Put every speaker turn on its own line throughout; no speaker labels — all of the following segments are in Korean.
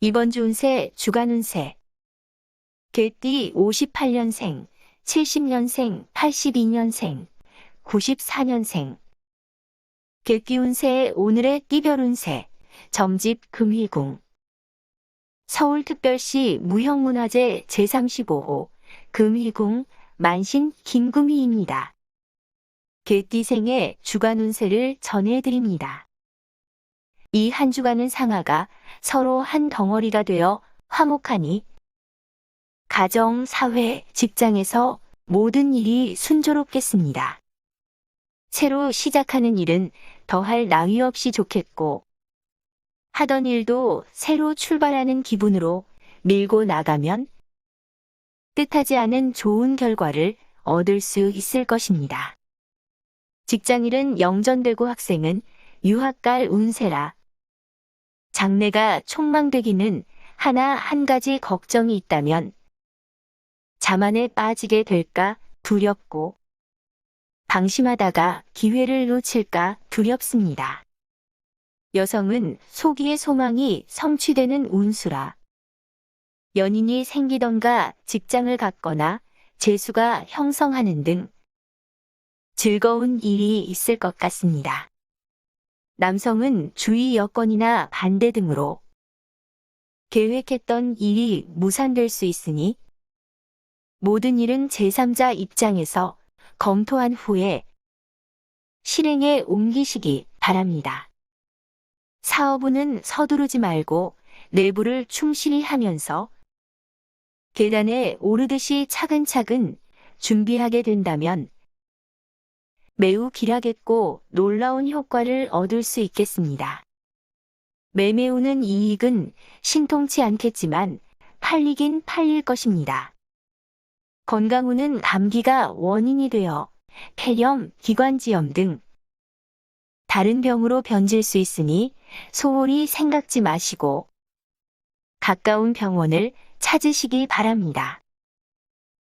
이번 주 운세 주간 운세 개띠 58년생, 70년생, 82년생, 94년생 개띠 운세 오늘의 띠별 운세 점집 금희궁 서울특별시 무형문화재 제35호 금희궁 만신 김금희입니다. 개띠생의 주간 운세를 전해드립니다. 이 한 주간은 상하가 서로 한 덩어리가 되어 화목하니 가정, 사회, 직장에서 모든 일이 순조롭겠습니다. 새로 시작하는 일은 더할 나위 없이 좋겠고 하던 일도 새로 출발하는 기분으로 밀고 나가면 뜻하지 않은 좋은 결과를 얻을 수 있을 것입니다. 직장일은 영전되고 학생은 유학 갈 운세라 장래가 촉망되기는 하나 한 가지 걱정이 있다면 자만에 빠지게 될까 두렵고 방심하다가 기회를 놓칠까 두렵습니다. 여성은 소기의 소망이 성취되는 운수라 연인이 생기던가 직장을 갖거나 재수가 형성하는 등 즐거운 일이 있을 것 같습니다. 남성은 주위 여건이나 반대 등으로 계획했던 일이 무산될 수 있으니 모든 일은 제3자 입장에서 검토한 후에 실행에 옮기시기 바랍니다. 사업은은 서두르지 말고 내부를 충실히 하면서 계단에 오르듯이 차근차근 준비하게 된다면 매우 길하겠고 놀라운 효과를 얻을 수 있겠습니다. 매매우는 이익은 신통치 않겠지만 팔리긴 팔릴 것입니다. 건강운은 감기가 원인이 되어 폐렴, 기관지염 등 다른 병으로 변질 수 있으니 소홀히 생각지 마시고 가까운 병원을 찾으시기 바랍니다.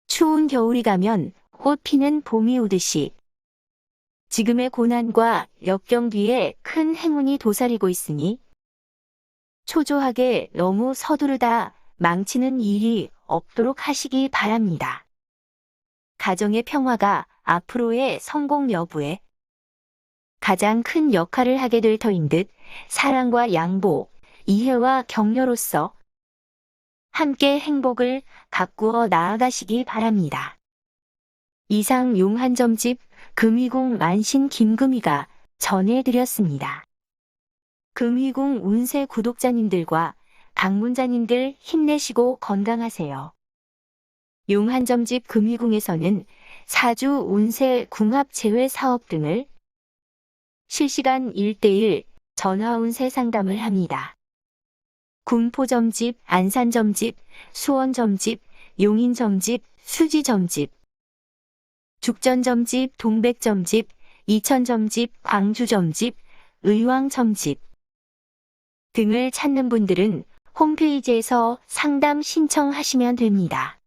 추운 겨울이 가면 꽃 피는 봄이 오듯이 지금의 고난과 역경 뒤에 큰 행운이 도사리고 있으니 초조하게 너무 서두르다 망치는 일이 없도록 하시기 바랍니다. 가정의 평화가 앞으로의 성공 여부에 가장 큰 역할을 하게 될 터인 듯 사랑과 양보, 이해와 격려로서 함께 행복을 가꾸어 나아가시기 바랍니다. 이상 용한점집 금희궁 만신 김금희가 전해드렸습니다. 금희궁 운세 구독자님들과 방문자님들 힘내시고 건강하세요. 용한점집 금희궁에서는 사주 운세 궁합 제외 사업 등을 실시간 1대1 전화 운세 상담을 합니다. 군포점집, 안산점집, 수원점집, 용인점집, 수지점집, 죽전점집, 동백점집, 이천점집, 광주점집, 의왕점집 등을 찾는 분들은 홈페이지에서 상담 신청하시면 됩니다.